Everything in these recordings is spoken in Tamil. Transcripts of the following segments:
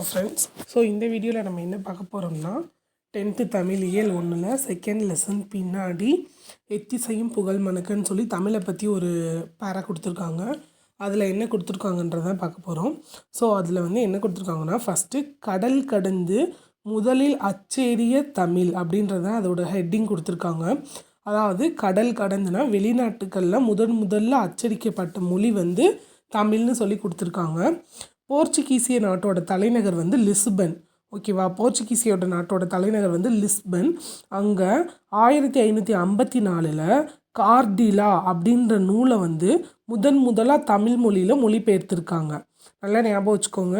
வணக்கம் ஃப்ரெண்ட்ஸ் ஸோ இந்த வீடியோவில் நம்ம என்ன பார்க்க போகிறோம்னா டென்த்து தமிழ் இயல் ஒன்றில் செகண்ட் லெசன் பின்னாடி எத்திசையும் புகழ் மனுக்குன்னு சொல்லி தமிழை பற்றி ஒரு பேரா கொடுத்துருக்காங்க. அதில் என்ன கொடுத்துருக்காங்கன்றத பார்க்க போகிறோம் ஸோ அதில் வந்து என்ன கொடுத்துருக்காங்கன்னா ஃபஸ்ட்டு கடல் கடந்து முதலில் அச்சேரிய தமிழ் அப்படின்றத அதோட ஹெட்டிங் கொடுத்துருக்காங்க. அதாவது கடல் கடந்துனா வெளிநாட்டுக்களில் முதன் முதல்ல அச்சடிக்கப்பட்ட மொழி வந்து தமிழ்னு சொல்லி கொடுத்துருக்காங்க. போர்ச்சுகீசிய நாட்டோட தலைநகர் வந்து லிஸ்பன். ஓகேவா போர்ச்சுகீசியோட நாட்டோட தலைநகர் வந்து லிஸ்பன். அங்கே ஆயிரத்தி ஐநூற்றி ஐம்பத்தி நாலில் கார்டிலா அப்படின்ற நூலை வந்து முதன் முதலாக தமிழ் மொழியில் மொழிபெயர்த்திருக்காங்க. நல்லா ஞாபகம் வச்சுக்கோங்க.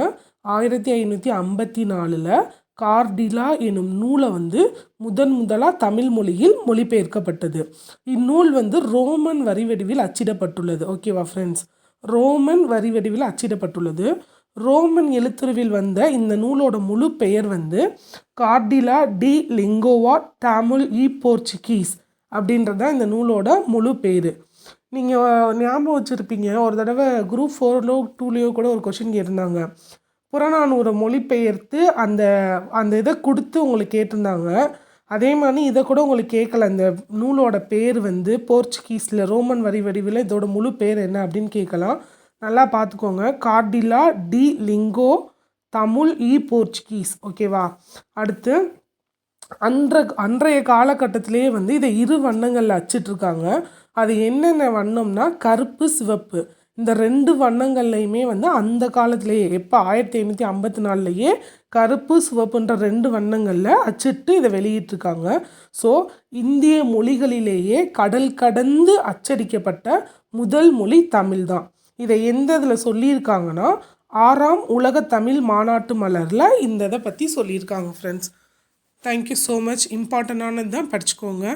ஆயிரத்தி ஐநூற்றி ஐம்பத்தி நாலில் கார்டிலா எனும் நூலை வந்து முதன் முதலாக தமிழ் மொழியில் மொழிபெயர்க்கப்பட்டது. இந்நூல் வந்து ரோமன் வரி வடிவில் அச்சிடப்பட்டுள்ளது ஓகேவா ஃப்ரெண்ட்ஸ் ரோமன் வரி வடிவில் அச்சிடப்பட்டுள்ளது. ரோமன் எழுத்துருவில் வந்த இந்த நூலோட முழு பெயர் வந்து கார்டிலா டி லிங்கோவா டாமுல் இ போர்ச்சுகீஸ் அப்படின்றது தான் இந்த நூலோட முழு பேர். நீங்கள் ஞாபகம் வச்சுருப்பீங்க ஒரு தடவை குரூப் ஃபோர்லோ டூலேயோ கூட ஒரு கொஷின் கேட்டிருந்தாங்க. புறநானூரை மொழிபெயர்த்து அந்த அந்த இதை கொடுத்து உங்களுக்கு கேட்டிருந்தாங்க. அதே மாதிரி இதை கூட உங்களுக்கு கேட்கல. அந்த நூலோட பேர் வந்து போர்ச்சுகீஸில் ரோமன் வரி வடிவில் இதோட முழு பேர் என்ன அப்படின்னு கேட்கலாம். நல்லா பார்த்துக்கோங்க கார்டிலா டி லிங்கோ தமிழ் இ போர்ச்சுகீஸ். ஓகேவா அடுத்து அன்ற அன்றைய காலகட்டத்திலேயே வந்து இதை இரு வண்ணங்களில் அச்சிட்ருக்காங்க. அது என்னென்ன வண்ணம்னா கருப்பு சிவப்பு. இந்த ரெண்டு வண்ணங்கள்லையுமே வந்து அந்த காலத்திலேயே எப்போ ஆயிரத்தி ஐநூற்றி ஐம்பத்தி நாலுலையே கருப்பு சிவப்புன்ற ரெண்டு வண்ணங்களில் அச்சிட்டு இதை வெளியிட்டிருக்காங்க ஸோ இந்திய மொழிகளிலேயே கடல் கடந்து அச்சடிக்கப்பட்ட முதல் மொழி தமிழ் தான் இதை எந்த இதில் சொல்லியிருக்காங்கன்னா ஆறாம் உலக தமிழ் மாநாட்டு மலரில் இந்த இதை பற்றி சொல்லியிருக்காங்க friends thank you so much இம்பார்ட்டண்டானது தான் படிச்சுக்கோங்க.